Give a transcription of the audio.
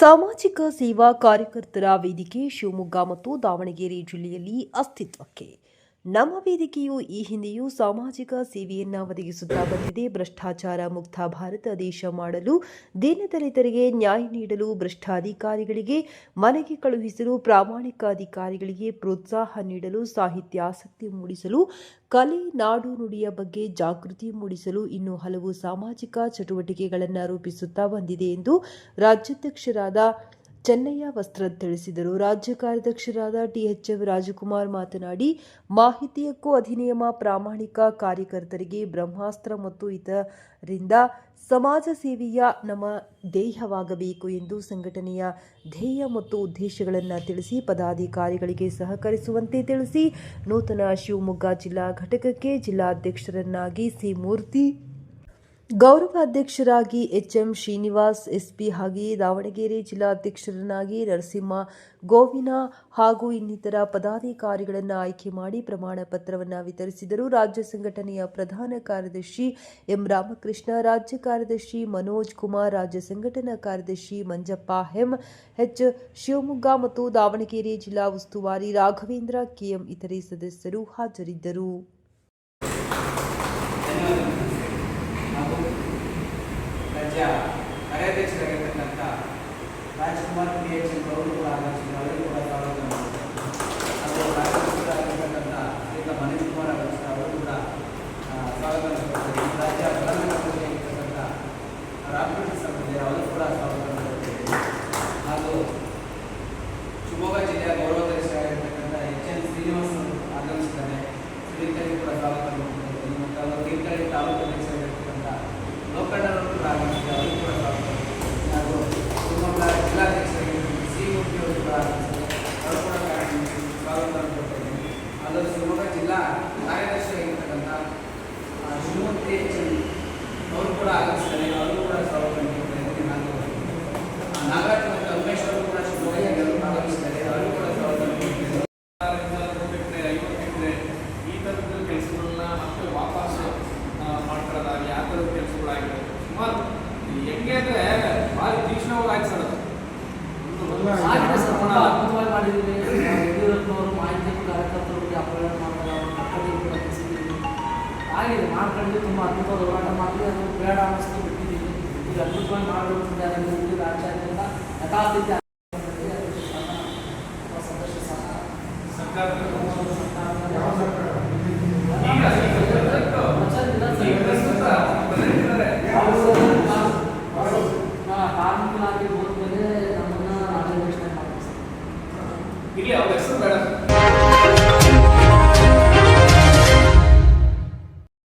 ಸಾಮಾಜಿಕ ಸೇವಾ ಕಾರ್ಯಕರ್ತರ ವೇದಿಕೆ ಶಿವಮೊಗ್ಗ ಮತ್ತು ದಾವಣಗೆರೆ ಜಿಲ್ಲೆಯಲ್ಲಿ ಅಸ್ತಿತ್ವಕ್ಕೆ. ನಮ್ಮ ವೇದಿಕೆಯು ಈ ಹಿಂದೆಯೂ ಸಾಮಾಜಿಕ ಸೇವೆಯನ್ನು ಒದಗಿಸುತ್ತಾ ಬಂದಿದೆ. ಭ್ರಷ್ಟಾಚಾರ ಮುಕ್ತ ಭಾರತ ದೇಶ ಮಾಡಲು ದೀನದಲಿತರಿಗೆ ನ್ಯಾಯ ನೀಡಲು ಭ್ರಷ್ಟಾಧಿಕಾರಿಗಳಿಗೆ, ಮನೆಗೆ ಕಳುಹಿಸಲು ಪ್ರಾಮಾಣಿಕ ಅಧಿಕಾರಿಗಳಿಗೆ ಪ್ರೋತ್ಸಾಹ ನೀಡಲು ಸಾಹಿತ್ಯ ಆಸಕ್ತಿ ಮೂಡಿಸಲು, ಕಲೆ, ನಾಡು ನುಡಿಯ ಬಗ್ಗೆ ಜಾಗೃತಿ ಮೂಡಿಸಲು ಇನ್ನೂ ಹಲವು ಸಾಮಾಜಿಕ ಚಟುವಟಿಕೆಗಳನ್ನು ರೂಪಿಸುತ್ತಾ ಬಂದಿದೆ ಎಂದು ರಾಜ್ಯಾಧ್ಯಕ್ಷರಾದ ಚೆನ್ನಯ್ಯ ವಸ್ತ್ರ ತಿಳಿಸಿದರು ರಾಜ್ಯ ಕಾರ್ಯಾಧ್ಯಕ್ಷರಾದ ಟಿಎಚ್ಎಫ್ ರಾಜಕುಮಾರ್ ಮಾತನಾಡಿ ಮಾಹಿತಿ ಹಕ್ಕು ಅಧಿನಿಯಮ, ಪ್ರಾಮಾಣಿಕ ಕಾರ್ಯಕರ್ತರಿಗೆ ಬ್ರಹ್ಮಾಸ್ತ್ರ ಮತ್ತು ಇತರರಿಂದ ಸಮಾಜ ಸೇವೆಯ ನಮ್ಮ ಧ್ಯೇಯವಾಗಬೇಕು ಎಂದು ಸಂಘಟನೆಯ ಧ್ಯೇಯ ಮತ್ತು ಉದ್ದೇಶಗಳನ್ನು ತಿಳಿಸಿ, ಪದಾಧಿಕಾರಿಗಳಿಗೆ ಸಹಕರಿಸುವಂತೆ ತಿಳಿಸಿ, ನೂತನ ಶಿವಮೊಗ್ಗ ಜಿಲ್ಲಾ ಘಟಕಕ್ಕೆ ಜಿಲ್ಲಾಧ್ಯಕ್ಷರನ್ನಾಗಿ ಸಿ ಮೂರ್ತಿ ಗೌರವ ಅಧ್ಯಕ್ಷರಾಗಿ ಎಚ್ಎಂ ಶ್ರೀನಿವಾಸ್, ಎಸ್ಪಿ ಹಾಗೆಯೇ ದಾವಣಗೆರೆ ಜಿಲ್ಲಾಧ್ಯಕ್ಷರನ್ನಾಗಿ ನರಸಿಂಹ ಗೋವಿನ ಹಾಗೂ ಇನ್ನಿತರ ಪದಾಧಿಕಾರಿಗಳನ್ನು ಆಯ್ಕೆ ಮಾಡಿ ಪ್ರಮಾಣ ಪತ್ರವನ್ನು ವಿತರಿಸಿದರು. ರಾಜ್ಯ ಸಂಘಟನೆಯ ಪ್ರಧಾನ ಕಾರ್ಯದರ್ಶಿ ಎಂ ರಾಮಕೃಷ್ಣ, ರಾಜ್ಯ ಕಾರ್ಯದರ್ಶಿ ಮನೋಜ್ ಕುಮಾರ್, ರಾಜ್ಯ ಸಂಘಟನಾ ಕಾರ್ಯದರ್ಶಿ ಮಂಜಪ್ಪ ಹೆಮ್ ಎಚ್ ಶಿವಮೊಗ್ಗ ಮತ್ತು ದಾವಣಗೆರೆ ಜಿಲ್ಲಾ ಉಸ್ತುವಾರಿ ರಾಘವೇಂದ್ರ, ಕೆಎಂ ಇತರೆ ಸದಸ್ಯರು ಹಾಜರಿದ್ದರು. ಹಾಗೂ ರಾಜ್ಯ ಕಾರ್ಯಾಧ್ಯಕ್ಷರಾಗಿರ್ತಕ್ಕಂಥ ರಾಜ್ಕುಮಾರ್ ಪಿ ಎಚ್ ಎಂ ಅವರು ಕೂಡ ಆಗಮಿಸಿದ್ರು ಅವರಿಗೂ ಕೂಡ ಸ್ವಾಗತ ಹಾಗೂ ಹೆಂಗೆ ಅಂದರೆ ಭಾರಿ ತೀಕ್ಷ್ಣವಾಗಿ ಅದ್ಭುತವಾಗಿ ಮಾಡಿದ್ದೀವಿ ಯಡಿಯೂರಪ್ಪನವರು ಮಾಹಿತಿ ಕಾರ್ಯಕರ್ತರಿಗೆ ಕೂಡ ತಿಳಿಸಿದ್ದೀವಿ ಆಗಿದೆ ತುಂಬ ಹೋರಾಟ ಮಾಡಿದ್ವಿ ಅದು ಬೇಡ ಅನ್ನಿಸ್ತು ಬಿಟ್ಟಿದ್ದೀವಿ ಈಗ ಅದ್ಭುತವಾಗಿ ಮಾಡಬೇಕಿದ್ದಾರೆ ಇಲ್ಲಿ ಯಥಾಸ್ಥಿತಿ Alexandre